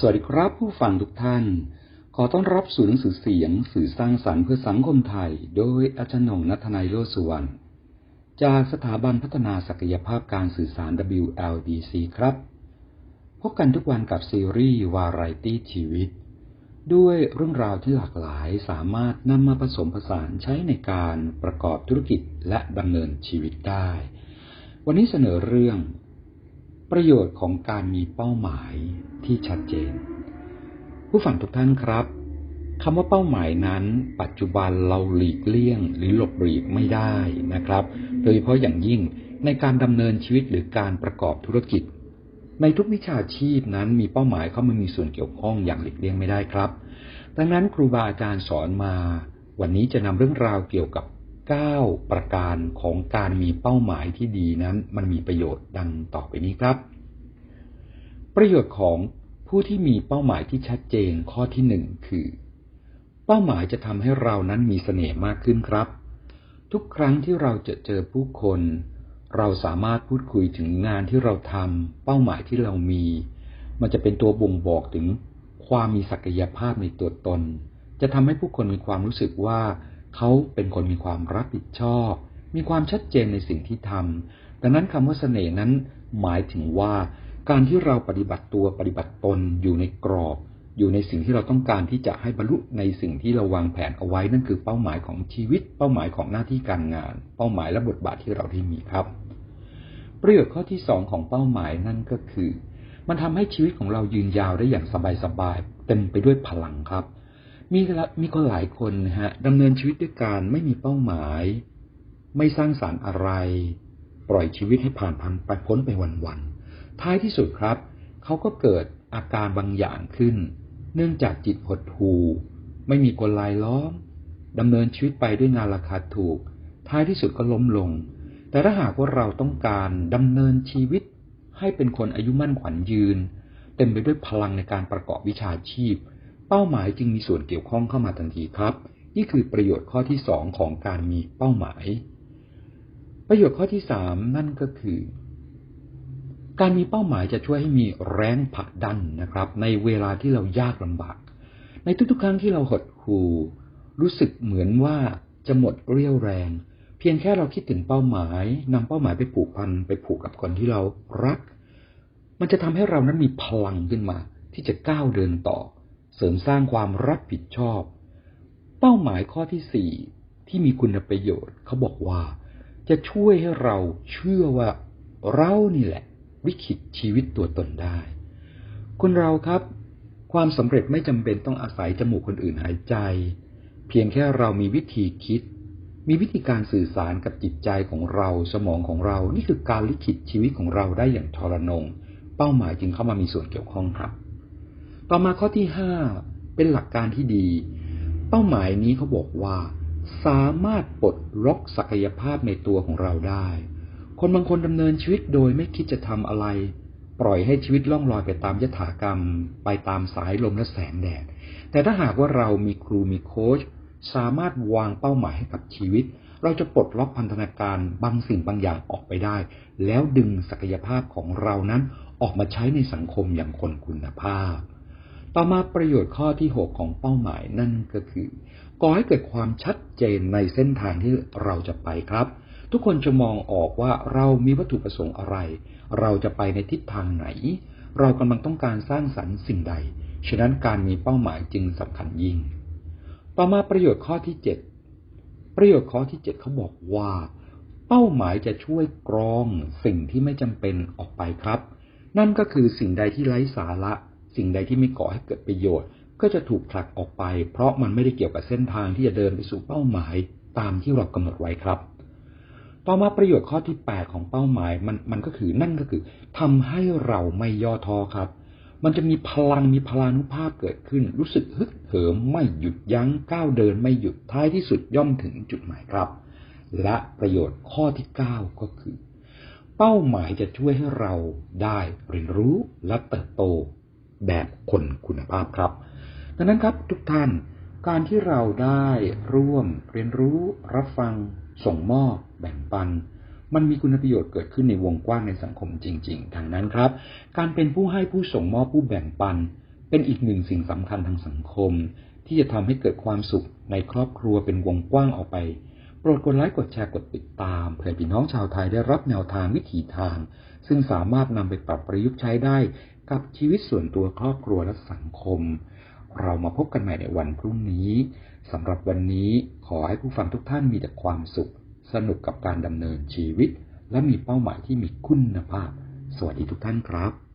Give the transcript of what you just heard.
สวัสดีครับผู้ฟังทุกท่าน ขอต้อนรับสู่หนังสือเสียงสื่อสร้างสรรค์เพื่อสังคมไทย โดยอาจารย์หนงนัทนายโลสุวรรณจากสถาบันพัฒนาศักยภาพการสื่อสาร WLDC ครับ พบกันทุกวันกับซีรีส์วาไรตี้ชีวิต ด้วยเรื่องราวที่หลากหลายสามารถนำมาผสมผสานใช้ในการประกอบธุรกิจและดำเนินชีวิตได้ วันนี้เสนอเรื่อง ประโยชน์ของการมีเป้าหมายที่ชัดเจน ผู้ฟังทุกท่านครับคำว่าเป้าหมายนั้น ปัจจุบันเราหลีกเลี่ยง หรือหลบหลีกไม่ได้นะครับ โดยเฉพาะอย่างยิ่งในการดำเนินชีวิตหรือการประกอบธุรกิจ ในทุกวิชาชีพนั้นมีเป้าหมายเข้ามามีส่วนเกี่ยวข้องอย่างหลีกเลี่ยงไม่ได้ครับ ดังนั้นครูบาอาจารย์สอนมา วันนี้จะนำเรื่องราวเกี่ยวกับ 9 ประการของการมีเป้าหมายที่ดีนั้น มันมีประโยชน์ดังต่อไปนี้ครับ ประโยชน์ของผู้ที่มีเป้าหมายที่ชัดเจนข้อที่หนึ่งคือ เป้าหมายจะทำให้เรานั้นมีเสน่ห์มากขึ้นครับ ทุกครั้งที่เราจะเจอผู้คน เราสามารถพูดคุยถึงงานที่เราทำเป้าหมายที่เรามี มันจะเป็นตัวบ่งบอกถึงความมีศักยภาพในตัวตน จะทำให้ผู้คนมีความรู้สึกว่า เขาเป็นคนมีความรับผิดชอบ มีความชัดเจนในสิ่งที่ทำดังนั้นคำว่าเสน่ห์นั้นหมายถึงว่า การที่เราปฏิบัติตัวปฏิบัติตนอยู่ในกรอบ อยู่ในสิ่งที่เราต้องการที่จะให้บรรลุในสิ่งที่เราวางแผนเอาไว้นั่นคือเป้าหมายของชีวิต เป้าหมายของหน้าที่การงาน เป้าหมายและบทบาทที่เราได้มีครับประโยชน์ข้อที่สองของเป้าหมายนั่นก็คือ มันทำให้ชีวิตของเรายืนยาวได้อย่างสบายๆเต็มไปด้วยพลังครับ มีมีคนหลายคนนะฮะดำเนินชีวิตด้วยการไม่มีเป้าหมาย ไม่สร้างสารรค์อะไร ปล่อยชีวิตให้ผ่านพันไปพ้นไปวันๆท้ายที่สุดครับ เขาก็เกิดอาการบางอย่างขึ้น เนื่องจากจิตหดหู่ไม่มีกลลายล้อมดำเนินชีวิตไปด้วยงานราคาถูก ท้ายที่สุดก็ล้มลง แต่ถ้าหากว่าเราต้องการดำเนินชีวิต ให้เป็นคนอายุมั่นขวัญยืน เต็มไปด้วยพลังในการประกอบวิชาชีพ เป้าหมายจึงมีส่วนเกี่ยวข้องเข้ามาทันทีครับ นี่คือประโยชน์ข้อที่สองของการมีเป้าหมาย ประโยชน์ข้อที่สามนั่นก็คือ การมีเป้าหมายจะช่วยให้มีแรงผลักดันนะครับ ในเวลาที่เรายากลำบาก ในทุกๆ ครั้งที่เราหดหู่รู้สึกเหมือนว่าจะหมดเรี่ยวแรง เพียงแค่เราคิดถึงเป้าหมายนำเป้าหมายไปผูกพันไปผูกกับคนที่เรารัก มันจะทำให้เรานั้นมีพลังขึ้นมา ที่จะก้าวเดินต่อ เสริมสร้างความรับผิดชอบ เป้าหมายข้อที่สี่ที่มีคุณประโยชน์เขาบอกว่า จะช่วยให้เราเชื่อว่าเรานี่แหละ วิคิดชีวิตตัวตนได้ คนเราครับ ความสำเร็จไม่จำเป็นต้องอาศัยจมูกคนอื่นหายใจ เพียงแค่เรามีวิธีคิด มีวิธีการสื่อสารกับจิตใจของเราสมองของเรา นี่คือการลิขิตชีวิตของเราได้อย่างทรนง เป้าหมายจึงเข้ามามีส่วนเกี่ยวข้องครับ ต่อมาข้อที่ห้าเป็นหลักการที่ดี เป้าหมายนี้เขาบอกว่า สามารถปลดล็อกศักยภาพในตัวของเราได้ คนบางคนดำเนินชีวิตโดยไม่คิดจะทำอะไร ปล่อยให้ชีวิตล่องลอยไปตามยถากรรม ไปตามสายลมและแสงแดด แต่ถ้าหากว่าเรามีครูมีโค้ชสามารถวางเป้าหมายให้กับชีวิต เราจะปลดล็อกพันธนาการบางสิ่งบางอย่างออกไปได้ แล้วดึงศักยภาพของเรานั้นออกมาใช้ในสังคมอย่างคนคุณภาพ ต่อมาประโยชน์ข้อที่ 6 ของเป้าหมายนั่นก็คือก่อให้เกิดความชัดเจนในเส้นทางที่เราจะไปครับ ทุกคนจะมองออกว่าเรามีวัตถุประสงค์อะไร เราจะไปในทิศทางไหน เรากำลังต้องการสร้างสรรค์สิ่งใด ฉะนั้นการมีเป้าหมายจึงสำคัญยิ่ง ต่อมาประโยชน์ข้อที่เจ็ดประโยชน์ข้อที่เจ็ดเขาบอกว่า เป้าหมายจะช่วยกรองสิ่งที่ไม่จำเป็นออกไปครับ นั่นก็คือสิ่งใดที่ไร้สาระ สิ่งใดที่ไม่ก่อให้เกิดประโยชน์ ก็จะถูกผลักออกไป เพราะมันไม่ได้เกี่ยวกับเส้นทางที่จะเดินไปสู่เป้าหมายตามที่เรากำหนดไว้ครับ ต่อมาประโยชน์ข้อที่ 8 ของเป้าหมายมันมันก็คือนั่นก็คือทำให้เราไม่ย่อท้อครับ มันจะมีพลังมีพลานุภาพเกิดขึ้น รู้สึกฮึกเหิมไม่หยุดยั้งก้าวเดินไม่หยุดท้ายที่สุดย่อมถึงจุดหมายครับ และประโยชน์ข้อที่ 9 ก็คือเป้าหมายจะช่วยให้เราได้เรียนรู้และเติบโต แบบคนคุณภาพครับ ดังนั้นครับทุกท่านการที่เราได้ร่วมเรียนรู้รับฟัง ส่งมอบแบ่งปัน มันมีคุณประโยชน์เกิดขึ้นในวงกว้างในสังคมจริงๆทางนั้นครับ การเป็นผู้ให้ผู้ส่งมอบผู้แบ่งปัน เป็นอีกหนึ่งสิ่งสำคัญทางสังคม ที่จะทำให้เกิดความสุขในครอบครัวเป็นวงกว้างออกไป โปรดกดไลค์กดแชร์กดติดตามเพื่อพี่น้องชาวไทยได้รับแนวทางวิถีทาง ซึ่งสามารถนำไปปรับประยุกต์ใช้ได้ กับชีวิตส่วนตัวครอบครัวและสังคม เรามาพบกันใหม่ในวันพรุ่งนี้สำหรับวันนี้ขอให้ผู้ฟังทุกท่านมีแต่ความสุข สนุกกับการดำเนินชีวิต และมีเป้าหมายที่มีคุณภาพ สวัสดีทุกท่านครับ